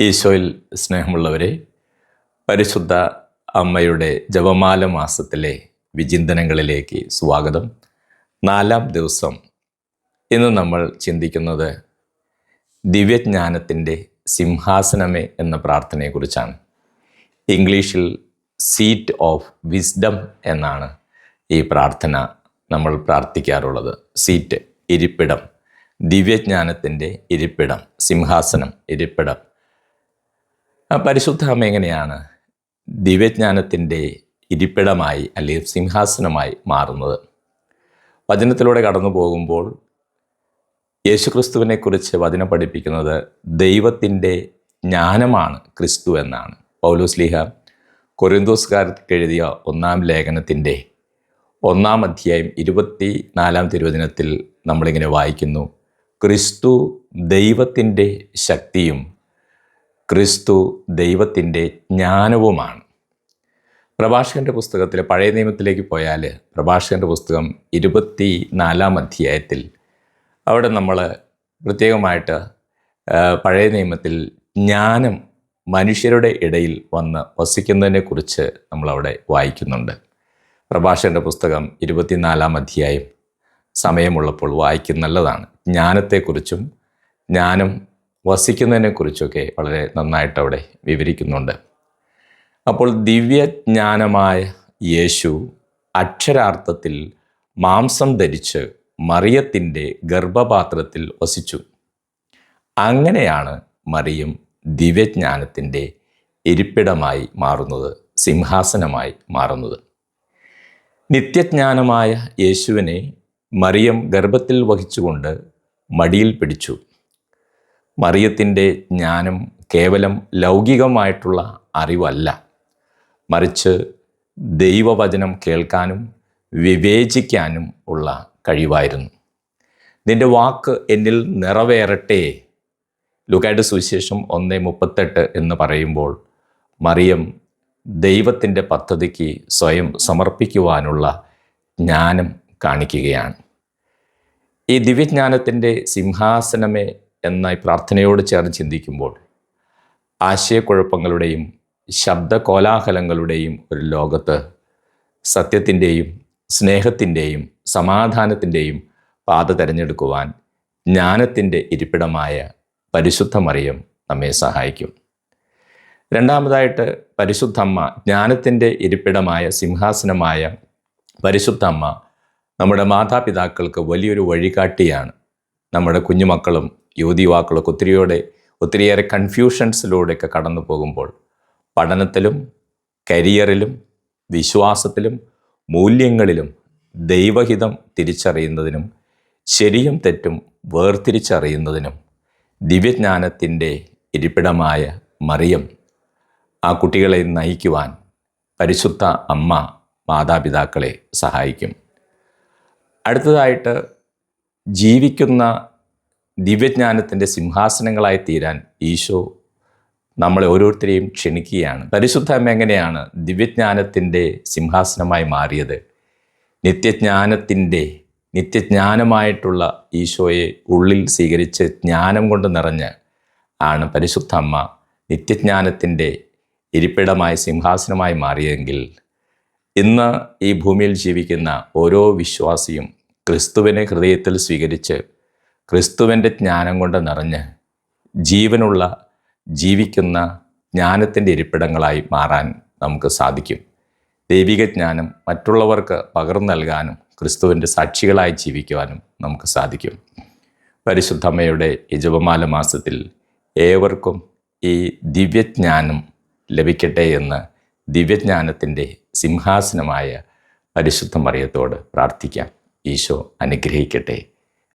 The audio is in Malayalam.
ഈശോയിൽ സ്നേഹമുള്ളവരെ പരിശുദ്ധ അമ്മയുടെ ജപമാല മാസത്തിലെ വിചിന്തനങ്ങളിലേക്ക് സ്വാഗതം. നാലാം ദിവസം ഇന്ന് നമ്മൾ ചിന്തിക്കുന്നത് ദിവ്യജ്ഞാനത്തിന്റെ സിംഹാസനമേ എന്ന പ്രാർത്ഥനയെക്കുറിച്ചാണ്. ഇംഗ്ലീഷിൽ സീറ്റ് ഓഫ് വിസ്ഡം എന്നാണ് ഈ പ്രാർത്ഥന നമ്മൾ പ്രാർത്ഥിക്കാറുള്ളത്. സീറ്റ് ഇരിപ്പിടം. ദിവ്യജ്ഞാനത്തിന്റെ ഇരിപ്പിടം സിംഹാസനം ഇരിപ്പിടം. പരിശുദ്ധ അമ്മ എങ്ങനെയാണ് ദിവ്യജ്ഞാനത്തിന്റെ ഇരിപ്പിടമായി അല്ലെങ്കിൽ സിംഹാസനമായി മാറുന്നത്? വചനത്തിലൂടെ കടന്നു പോകുമ്പോൾ യേശുക്രിസ്തുവിനെക്കുറിച്ച് വചനം പഠിപ്പിക്കുന്നത് ദൈവത്തിന്റെ ജ്ഞാനമാണ് ക്രിസ്തു എന്നാണ്. പൗലോസ്ലിഹ കൊറിന്തോസ്കാർക്ക് എഴുതിയ ഒന്നാം ലേഖനത്തിന്റെ ഒന്നാം അധ്യായം ഇരുപത്തി നാലാം തിരുവചനത്തിൽ നമ്മളിങ്ങനെ വായിക്കുന്നു. ക്രിസ്തു ദൈവത്തിന്റെ ശക്തിയും ക്രിസ്തു ദൈവത്തിന്റെ ജ്ഞാനവുമാണ്. പ്രഭാഷകന്റെ പുസ്തകത്തിൽ പഴയ നിയമത്തിലേക്ക് പോയാൽ പ്രഭാഷകന്റെ പുസ്തകം ഇരുപത്തി നാലാം അധ്യായത്തിൽ അവിടെ നമ്മൾ പ്രത്യേകമായിട്ട് പഴയ നിയമത്തിൽ ജ്ഞാനം മനുഷ്യരുടെ ഇടയിൽ വന്ന് വസിക്കുന്നതിനെക്കുറിച്ച് നമ്മളവിടെ വായിക്കുന്നുണ്ട്. പ്രഭാഷകന്റെ പുസ്തകം ഇരുപത്തിനാലാം അധ്യായം സമയമുള്ളപ്പോൾ വായിക്കുന്ന നല്ലതാണ്. ജ്ഞാനത്തെക്കുറിച്ചും ജ്ഞാനം വസിക്കുന്നതിനെക്കുറിച്ചൊക്കെ വളരെ നന്നായിട്ട് അവിടെ വിവരിക്കുന്നുണ്ട്. അപ്പോൾ ദിവ്യജ്ഞാനമായ യേശു അക്ഷരാർത്ഥത്തിൽ മാംസം ധരിച്ച് മറിയത്തിന്റെ ഗർഭപാത്രത്തിൽ വസിച്ചു. അങ്ങനെയാണ് മറിയം ദിവ്യജ്ഞാനത്തിന്റെ ഇരിപ്പിടമായി മാറുന്നത് സിംഹാസനമായി മാറുന്നത്. നിത്യജ്ഞാനമായ യേശുവിനെ മറിയം ഗർഭത്തിൽ വഹിച്ചുകൊണ്ട് മടിയിൽ പിടിച്ചു. മറിയത്തിന്റെ ജ്ഞാനം കേവലം ലൗകികമായിട്ടുള്ള അറിവല്ല. മറിച്ച് ദൈവവചനം കേൾക്കാനും വിവേചിക്കാനും ഉള്ള കഴിവായിരുന്നു. നിന്റെ വാക്ക് എന്നിൽ നിറവേറട്ടെ. ലുക്കായുടെ സുവിശേഷം ഒന്ന് മുപ്പത്തെട്ട് എന്ന് പറയുമ്പോൾ മറിയം ദൈവത്തിന്റെ പദ്ധതിക്ക് സ്വയം സമർപ്പിക്കുവാനുള്ള ജ്ഞാനം കാണിക്കുകയാണ്. ഈ ദിവ്യജ്ഞാനത്തിന്റെ സിംഹാസനമേ എന്ന ഈ പ്രാർത്ഥനയോട് ചേർന്ന് ചിന്തിക്കുമ്പോൾ ആശയക്കുഴപ്പങ്ങളുടെയും ശബ്ദകോലാഹലങ്ങളുടെയും ഒരു ലോകത്ത് സത്യത്തിന്റെയും സ്നേഹത്തിന്റെയും സമാധാനത്തിന്റെയും പാത തിരഞ്ഞെടുക്കുവാൻ ജ്ഞാനത്തിന്റെ ഇരിപ്പിടമായ പരിശുദ്ധമറിയം നമ്മെ സഹായിക്കും. രണ്ടാമതായിട്ട് പരിശുദ്ധമ്മ ജ്ഞാനത്തിന്റെ ഇരിപ്പിടമായ സിംഹാസനമായ പരിശുദ്ധമ്മ നമ്മുടെ മാതാപിതാക്കൾക്ക് വലിയൊരു വഴികാട്ടിയാണ്. നമ്മുടെ കുഞ്ഞുമക്കളും യുവതി യുവാക്കളൊക്കെ ഒത്തിരിയോടെ ഒത്തിരിയേറെ കൺഫ്യൂഷൻസിലൂടെയൊക്കെ കടന്നു പോകുമ്പോൾ പഠനത്തിലും കരിയറിലും വിശ്വാസത്തിലും മൂല്യങ്ങളിലും ദൈവഹിതം തിരിച്ചറിയുന്നതിനും ശരിയും തെറ്റും വേർതിരിച്ചറിയുന്നതിനും ദിവ്യജ്ഞാനത്തിന്റെ ഇരിപ്പിടമായ മറിയം ആ കുട്ടികളെ നയിക്കുവാൻ പരിശുദ്ധ അമ്മ മാതാപിതാക്കളെ സഹായിക്കും. അടുത്തതായിട്ട് ജീവിക്കുന്ന ദിവ്യജ്ഞാനത്തിന്റെ സിംഹാസനങ്ങളായി തീരാൻ ഈശോ നമ്മളെ ഓരോരുത്തരെയും ക്ഷണിക്കുകയാണ്. പരിശുദ്ധ അമ്മ എങ്ങനെയാണ് ദിവ്യജ്ഞാനത്തിന്റെ സിംഹാസനമായി മാറിയത്? നിത്യജ്ഞാനത്തിന്റെ നിത്യജ്ഞാനമായിട്ടുള്ള ഈശോയെ ഉള്ളിൽ സ്വീകരിച്ച് ജ്ഞാനം കൊണ്ട് നിറഞ്ഞ് ആണ് പരിശുദ്ധ അമ്മ നിത്യജ്ഞാനത്തിന്റെ ഇരിപ്പിടമായി സിംഹാസനമായി മാറിയെങ്കിൽ ഇന്ന് ഈ ഭൂമിയിൽ ജീവിക്കുന്ന ഓരോ വിശ്വാസിയും ക്രിസ്തുവിനെ ഹൃദയത്തിൽ സ്വീകരിച്ച് ക്രിസ്തുവിന്റെ ജ്ഞാനം കൊണ്ട് നിറഞ്ഞ് ജീവനുള്ള ജീവിക്കുന്ന ജ്ഞാനത്തിന്റെ ഇരിപ്പിടങ്ങളായി മാറാൻ നമുക്ക് സാധിക്കും. ദൈവിക ജ്ഞാനം മറ്റുള്ളവർക്ക് പകർന്നു നൽകാനും ക്രിസ്തുവിന്റെ സാക്ഷികളായി ജീവിക്കുവാനും നമുക്ക് സാധിക്കും. പരിശുദ്ധമ്മയുടെ ഈ ജപമാല മാസത്തിൽ ഏവർക്കും ഈ ദിവ്യജ്ഞാനം ലഭിക്കട്ടെ എന്ന് ദിവ്യജ്ഞാനത്തിന്റെ സിംഹാസനമായ പരിശുദ്ധ മറിയത്തോട് പ്രാർത്ഥിക്കാം. ഈശോ അനുഗ്രഹിക്കട്ടെ.